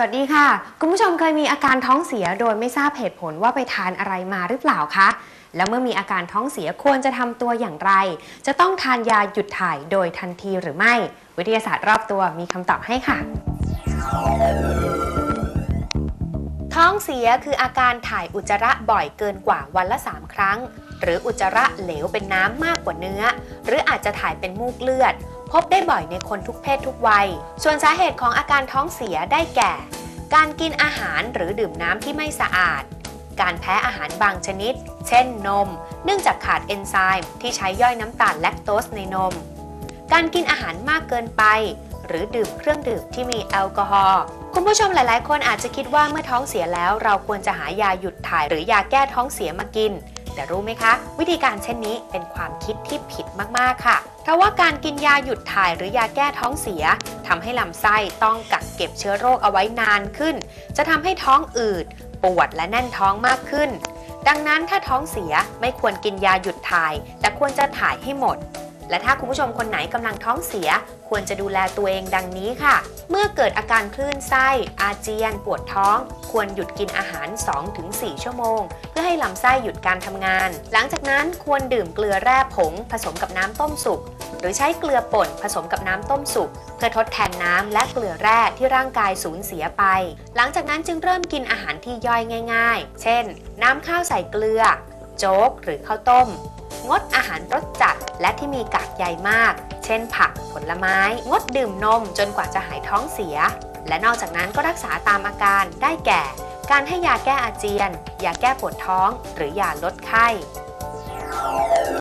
วัสดีค่ะ คุณผู้ชมเคยมีอาการท้องเสียโดยไม่ทราบเหตุผลว่าไปทานอะไรมาหรือเปล่าคะ แล้วเมื่อมีอาการท้องเสียควรจะทำตัวอย่างไร จะต้องทานยาหยุดถ่ายโดยทันทีหรือไม่ วิทยาศาสตร์รอบตัวมีคำตอบให้ค่ะ ท้องเสียคืออาการถ่ายอุจจาระบ่อยเกินกว่าวันละ 3 ครั้ง หรืออุจจาระเหลวเป็นน้ำมากกว่าเนื้อ หรืออาจจะถ่ายเป็นมูกเลือด พบได้บ่อยในคนทุกเพศทุกวัย ส่วนสาเหตุของอาการท้องเสียได้แก่ การกินอาหารหรือดื่มน้ำที่ไม่สะอาด การแพ้อาหารบางชนิด เช่นนม เนื่องจากขาดเอนไซม์ที่ใช้ย่อยน้ำตาลแลคโตสในนม การกินอาหารมากเกินไป หรือดื่มเครื่องดื่มที่มีแอลกอฮอล์คุณผู้ชมหลาย ๆ คนอาจจะคิดว่าเมื่อท้องเสียแล้วเราควรจะหายาหยุดถ่ายหรือยาแก้ท้องเสียมากิน แต่รู้ไหมคะ วิธีการเช่นนี้เป็นความคิดที่ผิดมาก ๆ ค่ะ เพราะว่าการกินยาหยุดถ่ายหรือยาแก้ท้องเสียทำให้ลำไส้ต้องกักเก็บเชื้อโรคเอาไว้นานขึ้น จะทำให้ท้องอืด ปวดและแน่นท้องมากขึ้น ดังนั้นถ้าท้องเสียไม่ควรกินยาหยุดถ่าย แต่ควรจะถ่ายให้หมด และถ้าคุณผู้ชมคนไหนกำลังท้องเสีย ควรจะดูแลตัวเองดังนี้ค่ะ เมื่อเกิดอาการคลื่นไส้ อาเจียน ปวดท้อง ควรหยุดกินอาหาร 2-4 ชั่วโมง เพื่อให้ลำไส้หยุดการทำงาน หลังจากนั้นควรดื่มเกลือแร่ผง ผสมกับน้ำต้มสุกหรือใช้เกลือป่นผสมกับน้ำต้มสุกเพื่อทดแทนน้ำและเกลือแร่ที่ร่างกายสูญเสียไป หลังจากนั้นจึงเริ่มกินอาหารที่ย่อยง่าย ๆ เช่น น้ำข้าวใส่เกลือ โจ๊กหรือข้าวต้ม งดอาหารรสจัด และที่มีกากใยมาก เช่นผัก ผลไม้ งดดื่มนมจนกว่าจะหายท้องเสีย และนอกจากนั้นก็รักษาตามอาการได้แก่ การให้ยาแก้อาเจียน ยาแก้ปวดท้อง หรือยาลดไข้